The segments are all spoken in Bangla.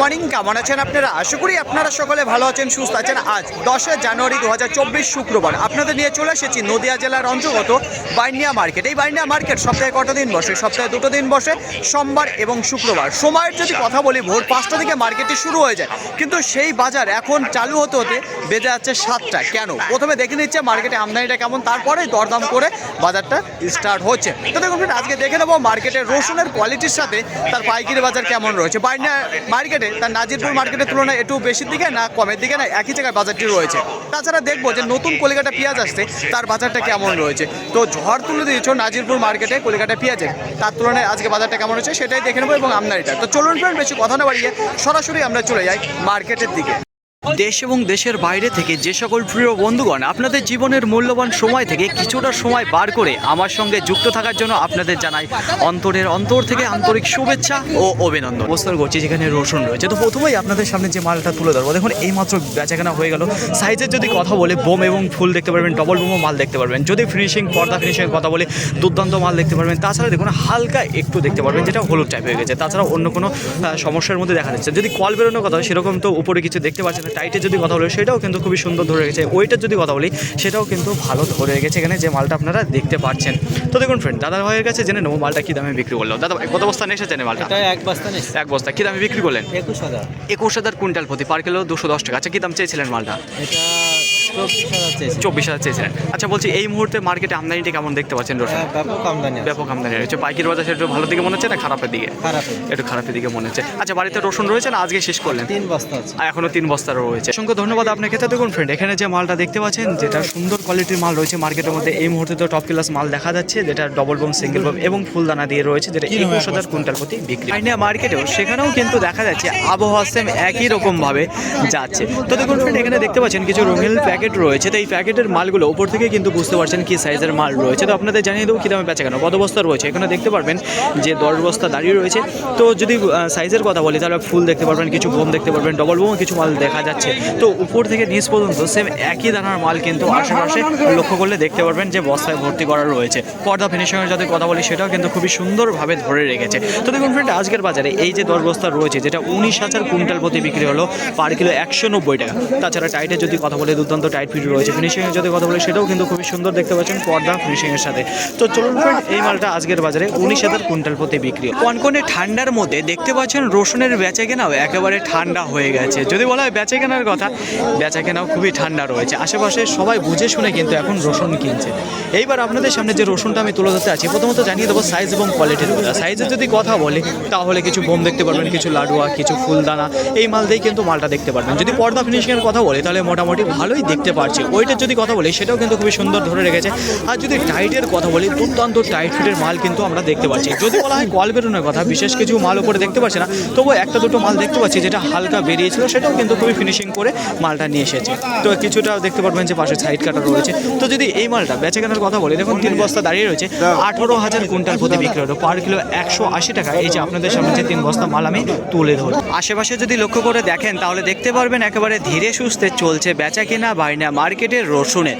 মর্নিং, কেমন আছেন আপনারা? আশা করি আপনারা সকলে ভালো আছেন, সুস্থ আছেন। আজ দশই জানুয়ারি দু হাজার চব্বিশ শুক্রবার। আপনাদের নিয়ে চলে এসেছি নদিয়া জেলার অন্তর্গত বাইনিয়া মার্কেট। এই বাইনিয়া মার্কেট সপ্তাহে কত দিন বসে? সপ্তাহে দুটো দিন বসে, সোমবার এবং শুক্রবার। সময়ের যদি কথা বলি, ভোর পাঁচটা থেকে মার্কেটটি শুরু হয়ে যায়। কিন্তু সেই বাজার এখন চালু হতে হতে বেজে যাচ্ছে সাতটা। কেন? প্রথমে দেখে নিচ্ছে মার্কেটে আমদানিটা কেমন, তারপরে দরদাম করে বাজারটা স্টার্ট হচ্ছে। তো দেখুন আজকে দেখে নেব মার্কেটের রসুনের কোয়ালিটির সাথে তার পাইকারি বাজার কেমন রয়েছে। বাইনিয়া মার্কেটে তার নাজিরপুর মার্কেটের তুলনায় একটু বেশির দিকে না কমের দিকে না, একই জায়গায় বাজারটি রয়েছে। তাছাড়া দেখব যে নতুন কলিকাটা পেঁয়াজ আসছে, তার বাজারটা কেমন রয়েছে? তো ঝড় তুলে দিয়েছ নাজিরপুর মার্কেটে কলিকাটা পেঁয়াজের, তার তুলনায় আজকে বাজারটা কেমন রয়েছে সেটাই দেখে নেব এবং আমদানিটা। তো চলুন বেশি কথা না বাড়িয়ে সরাসরি আমরা চলে যাই মার্কেটের দিকে। দেশ এবং দেশের বাইরে থেকে যে সকল প্রিয় বন্ধুগণ, আপনাদের জীবনের মূল্যবান সময় থেকে কিছুটা সময় বার করে আমার সঙ্গে যুক্ত থাকার জন্য আপনাদের জানাই অন্তরের অন্তর থেকে আন্তরিক শুভেচ্ছা ও অভিনন্দন। অবস্থান করছি যেখানে রসুন রয়েছে। তো প্রথমেই আপনাদের সামনে যে মালটা তুলে ধরবো, দেখুন, এই মাত্র বেচাকেনা হয়ে গেল। সাইজের যদি কথা বলে, বোম এবং ফুল দেখতে পারবেন ডবল বোমও মাল দেখতে পারবেন। যদি ফিনিশিং পর্দা ফিনিশিংয়ের কথা বলে, দুর্দান্ত মাল দেখতে পারবেন। তাছাড়া দেখুন, হালকা একটু দেখতে পারবেন, যেটা হলুদ টাইপ হয়ে গেছে। তাছাড়া অন্য কোনো সমস্যার মধ্যে দেখা যাচ্ছে যদি কল বেরোনোর কথা হয়, সেরকম তো উপরে কিছু দেখতে পাচ্ছেন টাইটে যদি কথা বলি সেটাও কিন্তু খুবই সুন্দর ধরে গেছে ওইটার যদি কথা বলি সেটাও কিন্তু ভালো ধরে গেছে এখানে যে মালটা আপনারা দেখতে পাচ্ছেন। তো দেখুন ফ্রেন্ড দাদা ভাইয়ের কাছে জেনে নেব মালটা কী দামে বিক্রি করল। দাদা ভাই, কত বস্তা নিয়ে এসেছেন মালটা? এক বস্তা নিয়ে এক বস্তা কী দামে বিক্রি করলেন? একুশ হাজার। একুশ হাজার কুইন্টাল প্রতি পার কিলো দুশো দশ টাকা। আচ্ছা কী দাম চেয়েছিলেন মালটা? এটা চব্বিশ হাজার চেয়েছে চেয়েছিলেন। আচ্ছা বলছি এই মুহূর্তে মার্কেটে আমদানিটা কেমন দেখতে পাচ্ছেন হ্যাঁ, ব্যাপক আমদানি। ব্যাপক আমদানি রয়েছে পাইকির বাজার সেটা ভালো দিকে মনে হচ্ছে না খারাপের দিকে? একটু খারাপের দিকে মনে হচ্ছে। আচ্ছা বাড়িতে রসুন রয়েছে না আজকে শেষ করলেন? তিন বস্তা আছে। এখনও তিন বস্তা রয়েছে। অসংখ্য ধন্যবাদ আপনাকে। তো দেখুন ফ্রেন্ড এখানে যে মালটা দেখতে পাচ্ছেন যেটা সুন্দর কোয়ালিটির মাল রয়েছে মার্কেটের মধ্যে এই মুহূর্তে তো টপ ক্লাস মাল দেখা যাচ্ছে যেটা ডবল বোম সিঙ্গেল বোম এবং ফুলদানা দিয়ে রয়েছে যেটা একুশ হাজার কুইন্টাল প্রতি বিক্রি। আইনিয়া মার্কেটেও সেখানেও কিন্তু দেখা যাচ্ছে আবহাওয়া সেম একই রকম ভাবে যাচ্ছে। তো দেখুন ফ্রেন্ড এখানে দেখতে পাচ্ছেন কিছু রঙিন প্যাকেট রয়েছে, তো এই প্যাকেটের মালগুলো উপর থেকে কিন্তু বুঝতে পারছেন কি সাইজের মাল রয়েছে। তো আপনাদের জানিয়ে দেবো কী দামে বেচা কেন। কত বস্তা রয়েছে, এখানে দেখতে পারবেন যে দশ বস্তা দাঁড়িয়ে রয়েছে। তো যদি সাইজের কথা বলি, তাহলে ফুল দেখতে পারবেন, কিছু বোম দেখতে পারবেন ডবল বোমও কিছু মাল দেখা যাচ্ছে। তো উপর থেকে নিচ পর্যন্ত সেম একই দানার মাল কিন্তু আশেপাশে লক্ষ্য করলে দেখতে পারবেন যে বস্তায় ভর্তি করা রয়েছে। পর্দা ফিনিশিংয়ের যাতে কথা বলি, সেটাও কিন্তু খুবই সুন্দরভাবে ধরে রেখেছে। তো দেখুন ফ্রেন্ড আজকের বাজারে এই যে দশ বস্তা রয়েছে, যেটা উনিশ হাজার কুইন্টাল প্রতি বিক্রি হলো পার কিলো একশো নব্বই টাকা। তাছাড়া টাইটের যদি কথা বলি, দুর্দান্ত টাইট ফিট রয়েছে। ফিনিশিংয়ের যদি কথা বলি, সেটাও কিন্তু খুবই সুন্দর দেখতে পাচ্ছেন, পর্দা ফিনিশিংয়ের সাথে। তো চলুন ফ্রেন্ড এই মালটা আজকের বাজারে উনিশ হাজার কুইন্টাল প্রতি বিক্রি। কনকনে ঠান্ডার মধ্যে দেখতে পাচ্ছেন রসুনের বেচা কেনাও একেবারে ঠান্ডা হয়ে গেছে। যদি বলা হয় বেচা কেনার কথা, বেচা কেনাও খুবই ঠান্ডা রয়েছে। আশেপাশে সবাই বুঝে শুনে কিন্তু এখন রসুন কিনছে। এইবার আপনাদের সামনে যে রসুনটা আমি তুলে ধরতে আছি, প্রথমত জানিয়ে দেবো সাইজ এবং কোয়ালিটির সাইজের যদি কথা বলি, তাহলে কিছু বোম দেখতে পারবেন, কিছু লাডুয়া, কিছু ফুলদানা, এই মাল দিয়েই কিন্তু মালটা দেখতে পারবেন। যদি পর্দা ফিনিশিংয়ের কথা বলি, তাহলে মোটামুটি ভালোই দেখতে পারছি। ওইটার যদি কথা বলি, সেটাও কিন্তু খুবই সুন্দর ধরে রেখেছে। আর যদি টাইটের কথা বলি, দুর্দান্ত টাইট ফিটের মাল কিন্তু আমরা দেখতে পাচ্ছি। যদি বলা হয় কল বেরোনোর কথা, বিশেষ কিছু মাল উপরে দেখতে পাচ্ছি না, তবুও একটা দুটো মাল দেখতে পাচ্ছি যেটা হালকা বেরিয়েছিল, সেটাও কিন্তু খুবই ফিনিশিং করে মালটা নিয়ে এসেছে। তো কিছুটা দেখতে পারবেন যে পাশে সাইড কাটা রয়েছে। তো যদি এই মালটা বেচে কেনার কথা বলি, দেখুন তিন বস্তা দাঁড়িয়ে রয়েছে, আঠারো হাজার কুইন্টাল প্রতি বিক্রি হলো পার কিলো একশো আশি টাকা। এই যে আপনাদের সামনে যে তিন বস্তা মাল আমি তুলে ধরি আশেপাশে যদি লক্ষ্য করে দেখেন, তাহলে দেখতে পারবেন একেবারে ধীরে সুস্থে চলছে বেচা কেনা বাইনা মার্কেটের রসুনে।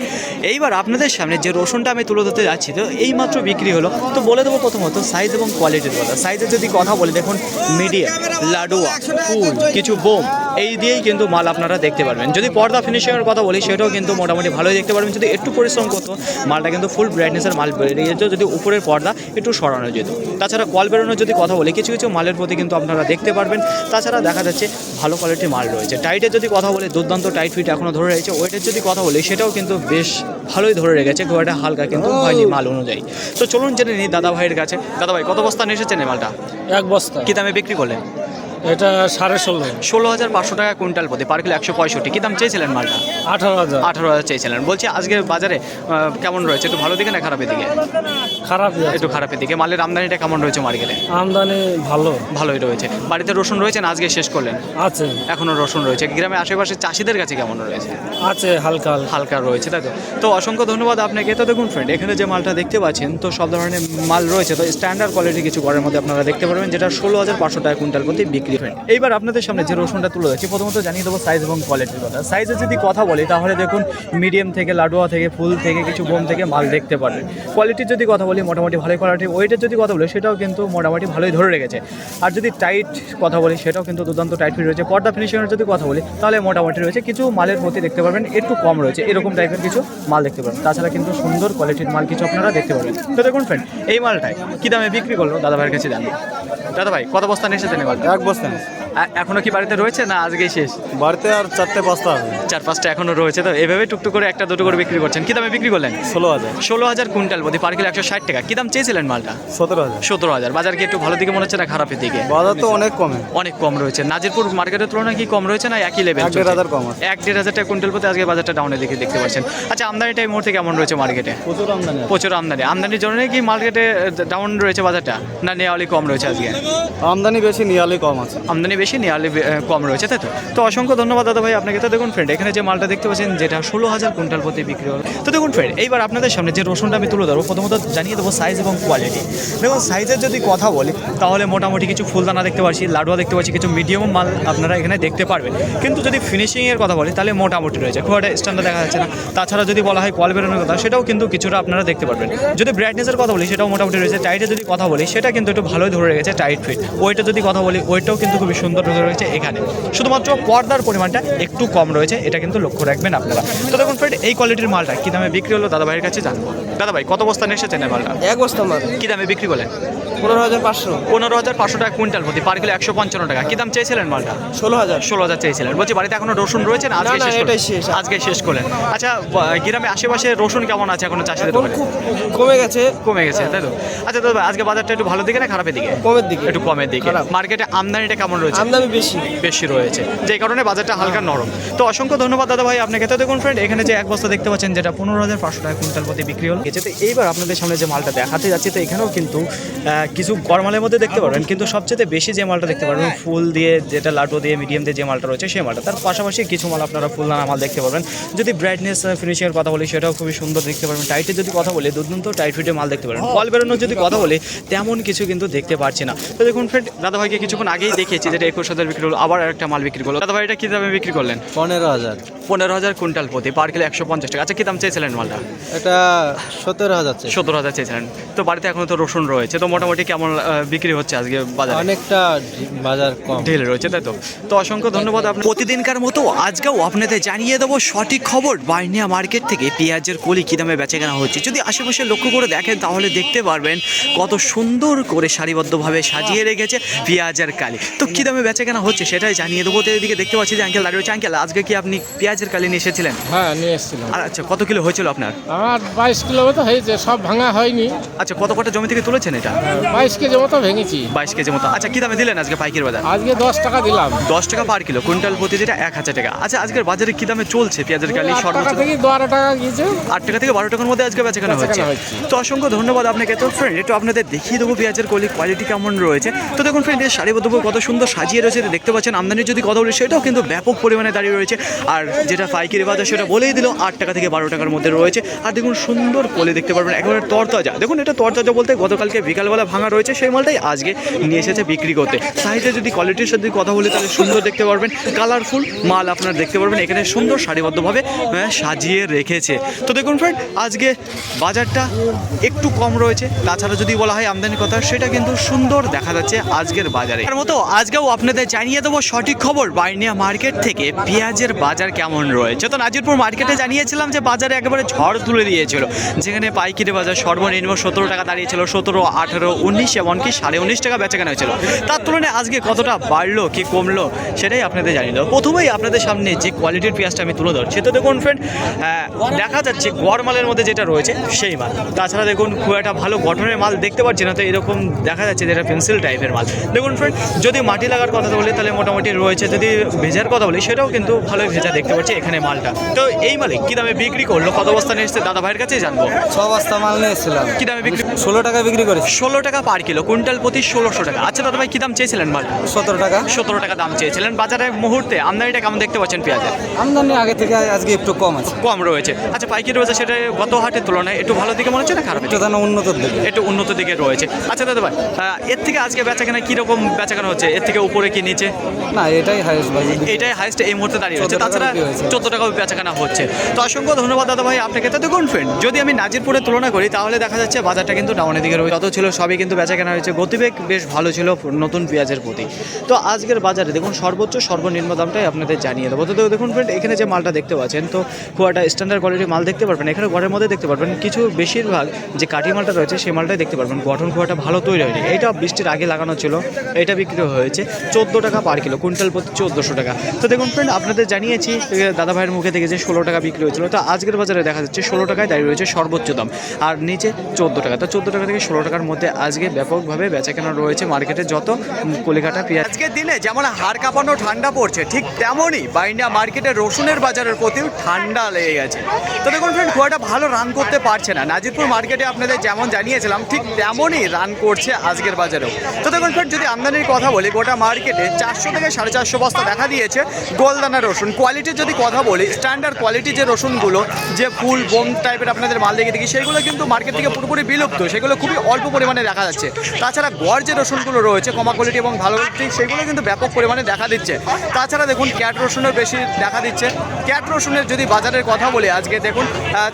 এইবার আপনাদের সামনে যে রসুনটা আমি তুলে ধরতে যাচ্ছি, তো এই মাত্র বিক্রি হলো। তো বলে দেবো প্রথমত সাইজ এবং কোয়ালিটির কথা। সাইজের যদি কথা বলি, দেখুন মিডিয়াম লাডুয়া ফুল, কিছু বোম, এই দিয়েই কিন্তু মাল আপনারা দেখতে পারবেন। যদি পর্দা ফিনিশিংয়ের কথা বলি, সেটাও কিন্তু মোটামুটি ভালোই দেখতে পারবেন। যদি একটু পরিশ্রম করতো, মালটা কিন্তু ফুল ব্রাইটনেসের মাল বেরিয়ে যেত। যদি উপরের পর্দা একটু সরানো যেত। তাছাড়া কল বেরোনোর যদি কথা বলি, কিছু কিছু মালের প্রতি কিন্তু আপনারা দেখতে পারবেন। তাছাড়া দেখা যাচ্ছে, ভালো কোয়ালিটির মাল রয়েছে। টাইটের যদি কথা বলি, দুর্দান্ত টাইট ফিট এখনও ধরে রয়েছে। ওয়েটের যদি কথা বলি সেটাও কিন্তু বেশ ভালোই ধরে রেখেছে খুব একটা হালকা কিন্তু হয়নি মাল অনুযায়ী। তো চলুন জেনে নিই দাদা ভাইয়ের কাছে। দাদা ভাই কত বস্তা নিয়ে এসেছেন মালটা? এক বস্তা। কি দামে বিক্রি করলেন? এটা সাড়ে ষোলো। ষোলো হাজার পাঁচশো টাকা কুইন্টাল প্রতি পার কিলো একশো পঁয়ষট্টি। কী দাম চেয়েছিলেন মালটা? আঠারো হাজার। আঠারো হাজার চেয়েছিলেন। বলছি আজকে বাজারে কেমন রয়েছে? একটু ভালো দিকে না খারাপের দিকে? খারাপ একটু খারাপের দিকে। মালের আমদানিটা কেমন রয়েছে মার্কেটে? আমদানি ভালো। ভালোই রয়েছে। বাড়িতে রসুন রয়েছে না আজকে শেষ করলেন? আছে। এখনও রসুন রয়েছে। গ্রামে আশেপাশে চাষিদের কাছে কেমন রয়েছে? আছে হালকা হালকা। হালকা রয়েছে তাই তো? তো অসংখ্য ধন্যবাদ আপনাকে। তো দেখুন ফ্রেন্ড এখানে যে মালটা দেখতে পাচ্ছেন, তো সব ধরনের মাল রয়েছে। তো স্ট্যান্ডার্ড কোয়ালিটি কিছু ঘরের মধ্যে আপনারা দেখতে পারবেন, যেটা ষোলো হাজার পাঁচশো টাকা কুইন্টাল প্রতি বিক্রি বিক্রি এইবার আপনাদের সামনে যে রসুনটা তুলে ধরছি, প্রথমত জানিয়ে দেবো সাইজ এবং কোয়ালিটির কথা। সাইজে যদি কথা বলি, তাহলে দেখুন মিডিয়াম থেকে, লাডুয়া থেকে, ফুল থেকে, কিছু বোম থেকে মাল দেখতে পারবেন। কোয়ালিটির যদি কথা বলি, মোটামুটি ভালোই কোয়ালিটি ওয়েটের যদি কথা বলি, সেটাও কিন্তু মোটামুটি ভালোই ধরে রেখেছে। আর যদি টাইট কথা বলি, সেটাও কিন্তু দুর্দান্ত টাইট ফিট রয়েছে। পর্দা ফিনিশিংয়ের যদি কথা বলি, তাহলে মোটামুটি রয়েছে। কিছু মালের প্রতি দেখতে পারবেন, একটু কম রয়েছে। এরকম টাইপের কিছু মাল দেখতে পারেন তাছাড়া কিন্তু সুন্দর কোয়ালিটির মাল কিছু আপনারা দেখতে পাবেন তো দেখুন ফ্রেন্ড এই মালটায় কী দামে বিক্রি করল? দাদা ভাইয়ের কাছে জানব। দাদা ভাই কত বস্তা নিয়ে এসেছেন এবার এক বস্তা এখনও কি বাড়িতে রয়েছে না আজকেই শেষ? বাড়িতে আর চারটে বস্তা হবে। চার পাঁচটা এখনও রয়েছে। তো এভাবে টুকটুক করে একটা দুটো করে বিক্রি করছেন। কি দামে বিক্রি করলেন? ষোলো হাজার। ষোলো হাজার কুইন্টাল প্রতি পার কিলো একশো ষাট টাকা। কি দাম চেয়েছিলেন মালটা? সতেরো হাজার। সতেরো হাজার। বাজার কি একটু ভালো দিকে মনে হচ্ছে না খারাপের দিকে? বাজার তো অনেক কমে। অনেক কম রয়েছে। নাজিরপুর মার্কেটের তুলনায় কি কম রয়েছে না একই লেভেল এক দেড় হাজার কম এক দেড় হাজার টাকা কুইন্টাল প্রতি আজকে বাজারটা ডাউনের দিকে দেখতে পাচ্ছেন। আচ্ছা আমদানিটা এই মুহূর্তে কেমন রয়েছে মার্কেটে? প্রচুর আমদানি প্রচুর আমদানি। আমদানির জন্য কি মার্কেটে ডাউন রয়েছে বাজারটা? না নেওয়ালি কম রয়েছে আজকে? আমদানি বেশি নিয়ালি কম আছে। আমদানি বেশি নেওয়ালি কম রয়েছে, তাই তো? তো অসংখ্য ধন্যবাদ দাদা ভাই আপনাকে। তো দেখুন ফ্রেন্ড এখানে যে মালটা দেখতে পাচ্ছেন, যেটা ষোলো হাজার কুইন্টাল প্রতি বিক্রি হলো। তো দেখুন ফ্রেন্ড এইবার আপনাদের সামনে যে রসুনটা আমি তুলে ধরবো, প্রথমত জানিয়ে দেবো সাইজ এবং কোয়ালিটি দেখুন সাইজের যদি কথা বলি, তাহলে মোটামুটি কিছু ফুলদানা দেখতে পাচ্ছি, লাডুয়া দেখতে পাচ্ছি, কিছু মিডিয়াম মাল আপনারা এখানে দেখতে পারবেন। কিন্তু যদি ফিনিশিংয়ের কথা বলি, তাহলে মোটামুটি রয়েছে, খুব একটা স্ট্যান্ডার্ড দেখা যাচ্ছে না। তাছাড়া যদি বলা হয় কল বেরোনোর কথা, সেটাও কিন্তু কিছুটা আপনারা দেখতে পারবেন। যদি ব্রাইটনেসের কথা বলি, সেটাও মোটামুটি রয়েছে। টাইটে যদি কথা বলি, সেটা কিন্তু একটু ভালোই ধরে রেখেছে টাইট ফিট ওইটা যদি কথা বলি ওইটাও কিন্তু খুবই সুন্দর ধরে রয়েছে এখানে। শুধুমাত্র পর্দার পরিমাণটা একটু কম রয়েছে এটা কিন্তু লক্ষ্য রাখবেন আপনারা। তো দেখুন ফ্রেন্ড এই কোয়ালিটির মালটা কী দামে বিক্রি হলো দাদা ভাইয়ের কাছে জানব। দাদা ভাই কত বস্তা এসেছেন এই মালটা? এক বস্তা মাল। কী দামে বিক্রি করলেন? পনেরো হাজার পাঁচশো। পনেরো হাজার পাঁচশো টাকা কুইন্টাল প্রতি পার কিলো একশো পঞ্চান্ন টাকা। কী দাম চেয়েছিলেন মালটা? ষোলো হাজার। ষোলো হাজার চেয়েছিলেন। বলছি বাড়িতে এখনও রসুন রয়েছে না আজকে শেষ করলেন? আজকে শেষ করলেন। আচ্ছা গ্রামে আশেপাশে রসুন কেমন আছে এখনও চাষিদের খুব কমে গেছে। কমে গেছে তাই তো? আচ্ছা দাদা আজকে বাজারটা একটু ভালো দিকে না খারাপের দিকে? কমের দিকে। একটু কমের দিকে। মার্কেটে আমদানিটা কেমন রয়েছে? আমদানি বেশি। বেশি রয়েছে। যে কারণে বাজারটা হালকা নরম। তো অসংখ্য ধন্যবাদ দাদা ভাই আপনাকে তো দেখুন ফ্রেন্ড এখানে যে এক বস্তা দেখতে পাচ্ছেন, যেটা পনেরো হাজার পাঁচশো টাকা কুইন্টাল প্রতি বিক্রি হল। গেছে তো এইবার আপনাদের সামনে যে মালটা দেখাতে যাচ্ছি, তো এখানেও কিন্তু কিছু গরমালের মধ্যে দেখতে পারবেন। কিন্তু সবচেয়ে বেশি যে মালটা দেখতে পারবেন, ফুল দিয়ে যেটা লাডু দিয়ে, মিডিয়াম দিয়ে যে মালটা রয়েছে, সেই মালটা। তার পাশাপাশি কিছু মাল আপনারা ফুল ফুলদানা মাল দেখতে পারবেন। যদি ব্রাইটনেস ফিনিশিংয়ের কথা বলি, সেটাও খুবই সুন্দর দেখতে পারবেন। টাইটের যদি কথা বলি, দুর্দান্ত টাইট ফিটে মাল দেখতে পারবেন। কল বেরোনোর যদি কথা বলি, তেমন কিছু কিন্তু দেখতে পারছি না। তো দেখুন ফ্রেন্ড দাদা ভাইকে কিছুক্ষণ আগেই দেখিয়েছি যেটা একুশ হাজার বিক্রি হলো আবার একটা মাল বিক্রি করল। দাদা ভাই এটা কী দামে বিক্রি করলেন? পনেরো হাজার। পনেরো হাজার কুইন্টাল প্রতি পার কিলো একশো পঞ্চাশ টাকা। আচ্ছা কী দাম চেয়েছিলেন মালটা? এটা সতেরো হাজার চাই। সত্তর হাজার চেয়েছিলেন। তো বাড়িতে এখনও তো রসুন রয়েছে তো মোটামুটি কেমন বিক্রি হচ্ছে আজকে বাজার? অনেকটা বাজার কম। ঢিল রয়েছে তাই তো? তো অসংখ্য ধন্যবাদ আপনার প্রতিদিনকার মতো আজকেও আপনাদের জানিয়ে দেবো সঠিক খবর। বাইনিয়া মার্কেট থেকে পেঁয়াজের কলি কী দামে বেচে কেনা হচ্ছে। যদি আশেপাশে লক্ষ্য করে দেখেন তাহলে দেখতে পারবেন কত সুন্দর করে সারিবদ্ধভাবে সাজিয়ে রেখেছে পেঁয়াজের কালি। তো কী দামে বেচে কেনা হচ্ছে সেটাই জানিয়ে দেবো। তো এদিকে দেখতে পাচ্ছি যে আঙ্কেল দাঁড়িয়ে রয়েছে। আঙ্কেল আজকে কি আপনি পেঁয়াজের কালি নিয়ে এসেছিলেন? হ্যাঁ নিয়ে এসেছিলাম। আর আচ্ছা কত কিলো হয়েছিল আপনার? আমার বাইশ কিলো মতো হয়েছে সব ভাঙা হয়নি। আচ্ছা কত কটা জমি থেকে তুলেছেন এটা? বাইশ কেজি মতো ভেঙেছি। বাইশ কেজি মতো। আচ্ছা কী দামে দিলেন আজকে পাইকারি বাজার? আজকে দশ টাকা দিলাম। দশ টাকা পার কিলো কুইন্টাল প্রতি যেটা এক হাজার টাকা। আচ্ছা আজকের বাজারে কি দামে চলছে পেঁয়াজের কালি সর্বোচ্চ? থেকে বারো টাকা গিয়েছে। আট টাকা থেকে বারো টাকার মধ্যে আজকে বেচাকেনা হচ্ছে বেচাকেনা হচ্ছে। তো অসংখ্য ধন্যবাদ আপনাকে। তো ফ্রেন্ড একটু আপনাদের দেখিয়ে দেবো পেঁয়াজের কলি কোয়ালিটি কেমন রয়েছে। তো দেখুন ফ্রেন্ড এর সারিবদ্ধভাবে কত সুন্দর সাজিয়ে রয়েছে দেখতে পাচ্ছেন, আমদানির যদি কথা বলি, সেটাও কিন্তু ব্যাপক পরিমাণে দাঁড়িয়ে রয়েছে। আর যেটা পাইকারি বাজার সেটা বলেই দিল, আট টাকা থেকে বারো টাকার মধ্যে রয়েছে। আর দেখুন, সুন্দর কলি দেখতে পারবেন, একেবারে তরতাজা। দেখুন, এটা তরতাজা বলতে গতকালকে বিকালবেলা ভাঙা রয়েছে, সেই মালটাই আজকে নিয়ে এসেছে বিক্রি করতে। সাইজে যদি কোয়ালিটির সাথে কথা বলি, তাহলে সুন্দর দেখতে পারবেন। কালারফুল মাল আপনারা দেখতে পারবেন, এখানে সুন্দর সারিবদ্ধভাবে সাজিয়ে রেখেছে। তো দেখুন ফ্রেন্ড আজকে বাজারটা একটু কম রয়েছে। তাছাড়া যদি বলা হয় আমদানির কথা, সেটা কিন্তু সুন্দর দেখা যাচ্ছে আজকের বাজারে। মতো আজকেও আপনাদের জানিয়ে দেবো সঠিক খবর। বাইনিয়া মার্কেট থেকে পেঁয়াজের বাজার কেমন রয়েছে? তো নাজিরপুর মার্কেটে জানিয়েছিলাম যে বাজারে একেবারে ঝড় তুলে দিয়েছিল। যেখানে পাইকারি বাজার সর্বনিম্ন সতেরো টাকা দাঁড়িয়েছিল, সতেরো, আঠেরো, উনিশ, এমনকি সাড়ে উনিশ টাকা বেচাকেনা হয়েছিল। তার তুলনায় আজকে কতটা বাড়লো, কি কমলো, সেটাই আপনাদের জানিয়ে দেবো। প্রথমেই আপনাদের সামনে যে কোয়ালিটির পেঁয়াজটা আমি তুলে ধরছি, তো দেখুন ফ্রেন্ড দেখা যাচ্ছে গড় মালের মধ্যে যেটা রয়েছে, সেই মাল। তাছাড়া দেখুন খুব একটা ভালো গঠনের মাল দেখতে পাচ্ছি না, তো এরকম দেখা যাচ্ছে যেটা পেন্সিল টাইপের মাল। দেখুন ফ্রেন্ড যদি মাটি লাগার কথা বলি তাহলে মোটামুটি রয়েছে। যদি ভেজার কথা বলি সেটাও কিন্তু ভালোই ভেজা দেখতে পাচ্ছি এখানে মালটা। তো এই মালে কী দামে বিক্রি করল? কত বস্তা নিয়ে এসছে? দাদা ভাইয়ের কাছেই জানব। ছ বস্তা মাল নিয়ে এসেছিলাম। কী দামে বিক্রি ষোলো টাকা বিক্রি করে ষোলো টাকা পার কিলো কুইন্টাল প্রতি ষোলোশো টাকা। আচ্ছা দাদা ভাই কী দাম চেয়েছিলেন মাল? সতেরো টাকা। সতেরো টাকা দাম চেয়েছিলেন। বাজারে মুহূর্তে আমদানিটা কেমন দেখতে পাচ্ছেন পেঁয়াজের? আমদানি আগে থেকে আজকে একটু কম আছে। কম রয়েছে। আচ্ছা পাইকারি রয়েছে সেটা গত হাটের তুলনায় একটু ভালো দিকে মনে হচ্ছে না খারাপ একটু উন্নত দিকে। একটু উন্নত দিকে রয়েছে। আচ্ছা দাদা ভাই এর থেকে আজকে বেচাকেনা কীরকম বেচাকেনা হচ্ছে? এর থেকে ওপরে কি নিচে? না এটাই হাইয়েস্ট বাজার এটাই হাইস্ট এই মুহূর্তে দাঁড়িয়ে রয়েছে। তাছাড়া। চোদ্দ টাকা বেচাকেনা হচ্ছে। তো অসংখ্য ধন্যবাদ দাদা ভাই আপনাকে। তো দেখুন ফ্রেন্ড যদি আমি নাজিরপুরে তুলনা করি তাহলে দেখা যাচ্ছে বাজারটা কিন্তু ডাউনের দিকে রয়েছে। যত ছিল সবই কিন্তু বেচাকেনা হয়েছে। গতিবেগ বেশ ভালো ছিল নতুন পেঁয়াজের প্রতি। তো আজকের বাজারে দেখুন সর্বোচ্চ সর্বনিম্ন দামটাই আপনাদের জানিয়ে দেবো। তো দেখুন ফ্রেন্ড এখানে যে মালটা দেখতে পাচ্ছেন তো খুব একটা স্ট্যান্ডার্ড কোয়ালিটির মাল দেখতে পারবেন। এখানে ঘরের মধ্যে দেখতে পারবেন কিছু বেশিরভাগ যে কাঠি মালটা রয়েছে সেই মালটাই দেখতে পারবেন। গঠন খুব একটা ভালো তৈরি হয়নি। এটা বৃষ্টির আগে লাগানো ছিল এটা বিক্রি হয়েছে। চোদ্দ টাকা পার কিলো কুইন্টাল প্রতি চোদ্দোশো টাকা। তো দেখুন ফ্রেন্ড আপনাদের জানিয়েছি দাদা ভাইয়ের মুখে থেকে যে ষোলো টাকা বিক্রি হয়েছিল। তো আজকের বাজারে দেখা যাচ্ছে ষোলো টাকায় দাঁড়িয়ে রয়েছে সর্বোচ্চ দাম, আর নিচে চোদ্দ টাকা। তো চোদ্দ টাকা থেকে ষোলো টাকার মধ্যে আজকে ব্যাপকভাবে বেচাকেনা রয়েছে মার্কেটে যত কলিকাটা পেঁয়াজ আজকের দিনে যেমন হাড় কাঁপানো ঠান্ডা পড়ছে, ঠিক তেমনই বাইন্ডা মার্কেটে রসুনের বাজারের প্রতিও ঠান্ডা লেগে গেছে। তো দেখুন ফ্রেন্ড খুব একটা ভালো রান করতে পারছে না। নাজিরপুর মার্কেটে আপনাদের যেমন জানিয়েছিলাম, ঠিক তেমনই রান করছে আজকের বাজারেও। তো দেখুন ফ্রেন্ড যদি আমদানির কথা বলি, গোটা মার্কেটে চারশো থেকে সাড়ে চারশো বস্তা দেখা দিয়েছে গোলদানা রসুন। কোয়ালিটির যদি কথা বলি স্ট্যান্ডার্ড কোয়ালিটি যে রসুনগুলো, যে ফুল, বোম টাইপের আপনাদের মাল দেখে দেখি সেগুলো কিন্তু মার্কেট থেকে পুরোপুরি বিলুপ্ত, সেগুলো খুবই অল্প পরিমাণে দেখা যাচ্ছে। তাছাড়া গড় যে রসুনগুলো রয়েছে, কমা কোয়ালিটি এবং ভালো কোয়ালিটি সেগুলো কিন্তু ব্যাপক পরিমাণে দেখা দিচ্ছে। তাছাড়া দেখুন ক্যাট রসুনের বেশি দেখা দিচ্ছে। ক্যাট রসুনের যদি বাজারের কথা বলি, আজকে দেখুন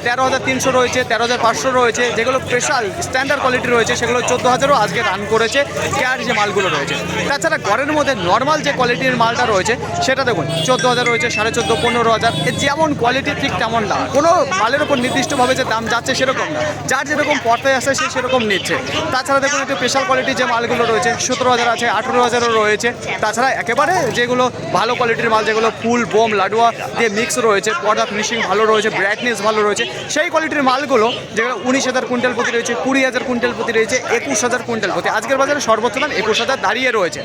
তেরো হাজার তিনশো রয়েছে, তেরো হাজার পাঁচশো রয়েছে, যেগুলো স্পেশাল স্ট্যান্ডার্ড কোয়ালিটি রয়েছে, সেগুলো চোদ্দ হাজারও আজকে রান করেছে ক্যাট যে মালগুলো রয়েছে। তাছাড়া ঘরের মধ্যে নর্মাল যে কোয়ালিটির মালটা রয়েছে, সেটা দেখুন, চোদ্দ হাজার রয়েছে, সাড়ে চোদ্দ, পনেরো হাজার যেমন কোয়ালিটি ঠিক তেমন দাম কোনো মালের উপর নির্দিষ্টভাবে যে দাম যাচ্ছে সেরকম না। যার যেরকম পর্তায় আসে, সে সেরকম নিচ্ছে। তাছাড়া দেখুন, একটু স্পেশাল কোয়ালিটির যে মালগুলো রয়েছে, সতেরো হাজার আছে, আঠেরো হাজারও রয়েছে। তাছাড়া একেবারে যেগুলো ভালো কোয়ালিটির মাল, যেগুলো ফুল, বোম, লাডুয়া দিয়ে মিক্স রয়েছে, পর্দা ফিনিশিং ভালো রয়েছে ব্রাইটনেস ভালো রয়েছে, সেই কোয়ালিটির মালগুলো যেগুলো উনিশ হাজার কুইন্টাল প্রতি রয়েছে, কুড়ি হাজার কুইন্টাল প্রতি রয়েছে, একুশ হাজার কুইন্টাল প্রতি, আজকের বাজারে সর্বোচ্চ দাম একুশ হাজার দাঁড়িয়ে রয়েছে।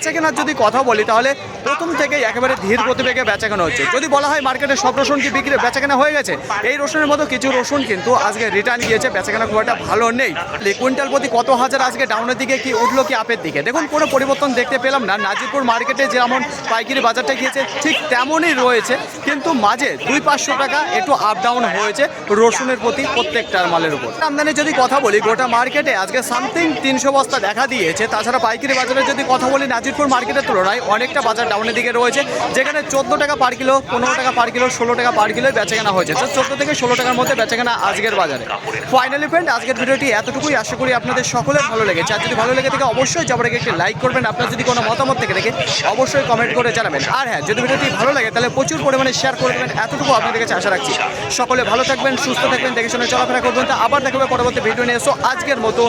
বেচা কেনার যদি কথা বলি, তাহলে প্রথম থেকে একেবারে ধীর গতিবেগে বেচা কেনা হচ্ছে। যদি বলা হয় মার্কেটে সব রসুন কি বিক্রি বেচা কেনা হয়ে গেছে, এই রসুনের মতো কিছু রসুন কিন্তু আজকে রিটার্ন গিয়েছে বেচা কেনা খুব একটা ভালো নেই। কুইন্টাল প্রতি কত হাজার আজকে ডাউনের দিকে কি উঠল কি আপের দিকে? দেখুন, কোনো পরিবর্তন দেখতে পেলাম না। নাজিরপুর মার্কেটে যেমন পাইকারি বাজারটা গিয়েছে, ঠিক তেমনই রয়েছে। কিন্তু মাঝে দুই পাঁচশো টাকা একটু আপ ডাউন হয়েছে রসুনের প্রতি প্রত্যেকটার মালের উপর। আমদানি যদি কথা বলি, গোটা মার্কেটে আজকে সামথিং তিনশো বস্তা দেখা দিয়েছে। তাছাড়া পাইকারি বাজারে যদি কথা বলি নাজিরপুর মার্কেটের তুলনায় অনেকটা বাজার ডাউনের দিকে রয়েছে, যেখানে চোদ্দ টাকা পার কিলো পনেরো টাকা পার কিলো ষোলো টাকা পার কিলো বেচাকেনা হয়েছে। তো চোদ্দ থেকে ষোলো টাকার মধ্যে বেচাকেনা আজকের বাজারে। ফাইনালি ফ্রেন্ড আজকের ভিডিওটি এতটুকুই। আশা করি আপনাদের সকলের ভালো লেগেছে। আর যদি ভালো লেগে থাকে, অবশ্যই যাবার আগে একটি লাইক করবেন। আপনার যদি কোনো মতামত থেকে থাকে, অবশ্যই কমেন্ট করে জানাবেন। আর হ্যাঁ যদি ভিডিওটি ভালো লাগে, তাহলে প্রচুর পরিমাণে শেয়ার করে দেবেন। এতটুকু আপনাদের কাছে আশা রাখছি। সকলে ভালো থাকবেন, সুস্থ থাকবেন, দেখে শুনে চলাফেরা করবেন। তো আবার দেখাবে পরবর্তী ভিডিও নিয়ে। এসো আজকের মতো.